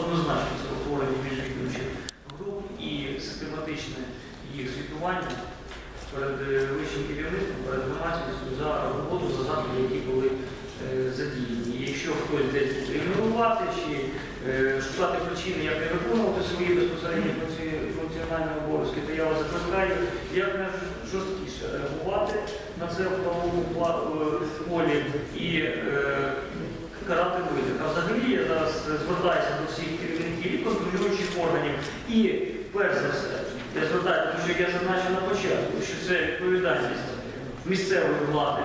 Однозначно це утворення міжвідомчих груп і систематичне їх звітування перед вищим керівництвом, перед громадськістю за роботу, за заходи, які були е, задіяні. Якщо хтось десь ігнорувати чи е, шукати причини, як не виконувати свої безпосередні функціональні обов'язки, то я вас закликаю як найжорсткіше реагувати на це в правовому е, полі і е, карати винних. А взагалі я зараз звертаюся до всіх керівників і контролюючих органів. І перш за все, я звертаюся, тому що я зазначив на початку, що це відповідальність місцевої влади.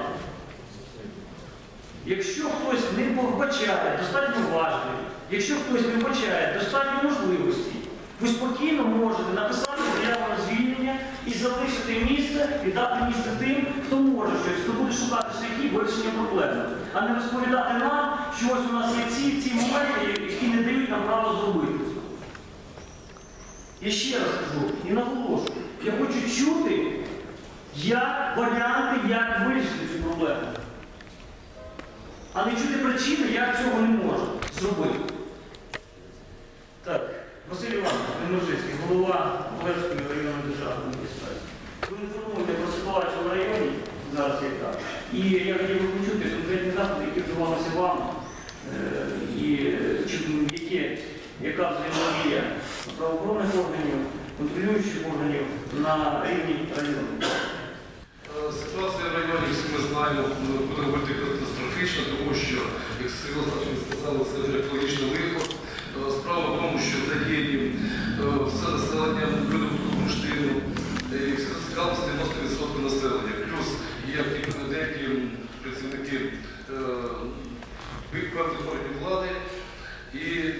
Якщо хтось не побачає достатньо важливі, якщо хтось не вбачає достатньо можливості, ви спокійно можете написати заяву на звільнення і залишити місце, і дати місце тим, хто може щось, хто буде шукати шляхи вирішення проблеми, а не розповідати нам, що ось у нас є ці, ці моменти, які не дають нам право зробити. Я ще раз кажу і наголошую, я хочу чути, як варіанти, як вирішити цю проблему а не чути причини, як цього не можна зробити. Так, Василь Іванович, Немержицький, голова Олевської районної державної адміністрації. Ви інформуєте про ситуацію в районі, зараз яка. І я хотів би почути конкретні заходи, які вживалися вам, е, і е, чи, які, яка взаємодія правоохоронних органів, контролюючих органів на рівні району. Е, Ситуація в районі, всі ми знаємо, буде говорити катастрофічна, тому що, як Олександрович сказали, це вже екологічне лихо. Е, Справа в тому, що задіяні все населення видобутку бурштину, е, і все е, певних влади і е,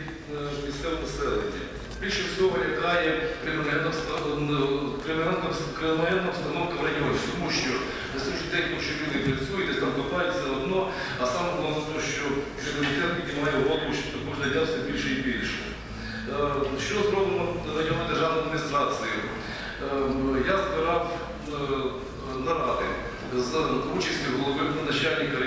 місцеве населення. Більше всього лякає кримінальна обста- н- кримінальна обс- кримінальна обстановка в районі, тому що сьогоднішній день, що люди працюють, десь там копають все одно, а саме головне те, що криміналітет піднімає голову, що кожен дня все більше і більше. Е, Що зробимо районна державна адміністрація? Е, Я збирав е, наради з участю голови начальника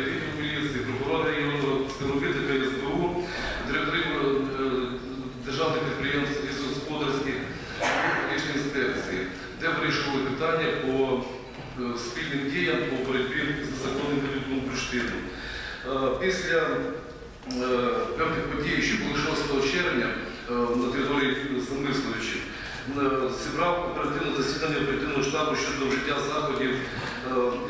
по е, спільним діям по боротьбі з незаконним видобутком бурштину. Е, Після е, певних подій, що були 6 червня на території замислюючих, е, зібрав оперативне засідання оперативного штабу щодо вжиття заходів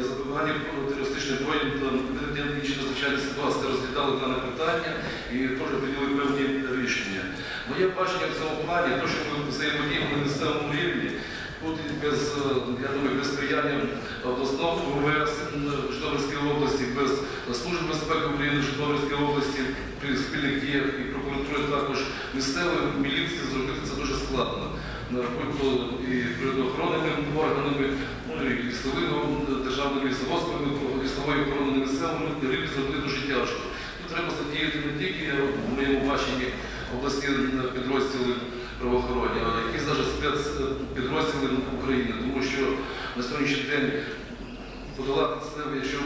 і запобігання терористичним воєн та виникнення інших надзвичайних ситуацій, розглядали дане питання і теж прийняли певні рішення. Моє бачення в цьому плані, те, що ми взаємодіємо на місцевому рівні, тут без, я думаю, без сприяння обласного УВС Житомирської області, без Служби безпеки України в Житомирській області при спільних діях і прокуратури також місцевої міліції зробити це дуже складно. І природоохоронними органами, ну, і лісовими державними лісоводствами, лісової охорони на місцевому рівні зробити дуже тяжко. Тут треба задіяти не тільки в моєму баченні обласні підрозділи правоохоронні, якісь України, тому що на сьогоднішній день подолати це, якщо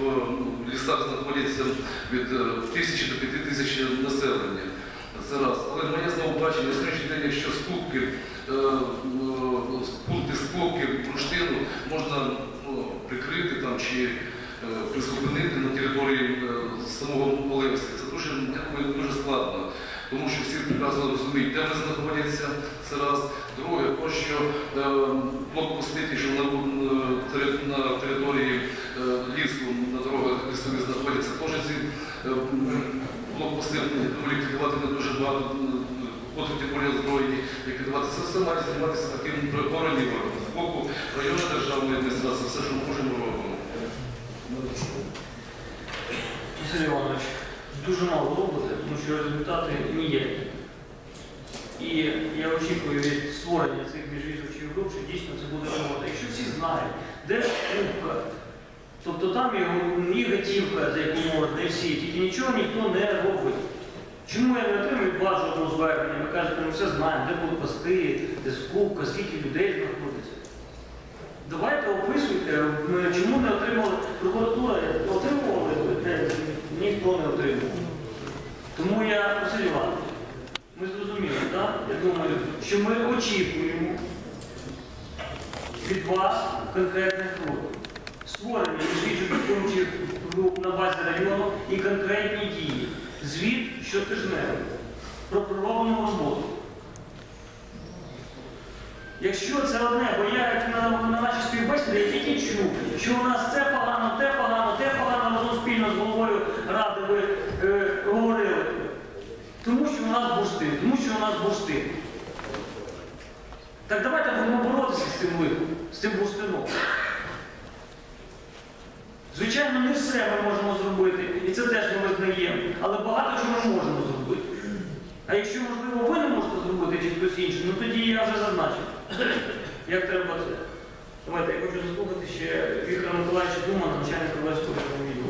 в лісах знаходяться від е, тисячі до п'яти тисяч населення. Це раз. Але моє знову бачення, на сьогоднішній день, якщо скупки, е, пункти скупки бурштину можна ну, прикрити там чи е, призупинити на території е, самого Олевська, це дуже, дуже складно. Тому що всі прекрасно розуміють, де вони знаходяться, це раз. Друге, то, що е, блокпости, що на, на території е, лісу, на дорогах лісові знаходяться, теж ці е, блокпости ліквідувати не дуже багато, от тим більше озброєні, ліквідувати. Це все має займатися таким органів з боку районної державної адміністрації, все, що ми можемо робимо. Василь Іванович, дуже мало робите, тому що результати ніякі. І я очікую від створення цих міжвідомчих груп, що дійсно це буде робота. Якщо всі знають, де кубка, тобто там є- готівка, за яку можна, і всі, тільки нічого ніхто не робить. Чому я не отримую вас звернення? Ви кажете, ми все знаємо, де були пости, де скупка, скільки людей знаходиться. Давайте описуйте, ми чому не отримали прокуратура, отримували, Де? ніхто не отримував. Тому я, Василь Іванович, що ми очікуємо від вас конкретних кроків. Створення допомочих груп на базі району і конкретні дії. Звіт щотижневий про пророблену роботу. Якщо це одне, бо я як на, на нашій співбесіді я тільки чув, що у нас це погано, те погано, те погано, разом спільно з головою ради ви е, говорили. Тому що у нас бурштин, тому що у нас бурштин. Так давайте будемо боротися з цим лихом, з цим бурштином. Звичайно, не все ми можемо зробити, і це теж ми визнаємо, але багато чого ми можемо зробити. А якщо, можливо, ви не можете зробити чи хтось інший, ну тоді я вже зазначив, як треба це. Давайте, я хочу заслухати ще Віктора Миколаївича Думана, начальника Левського району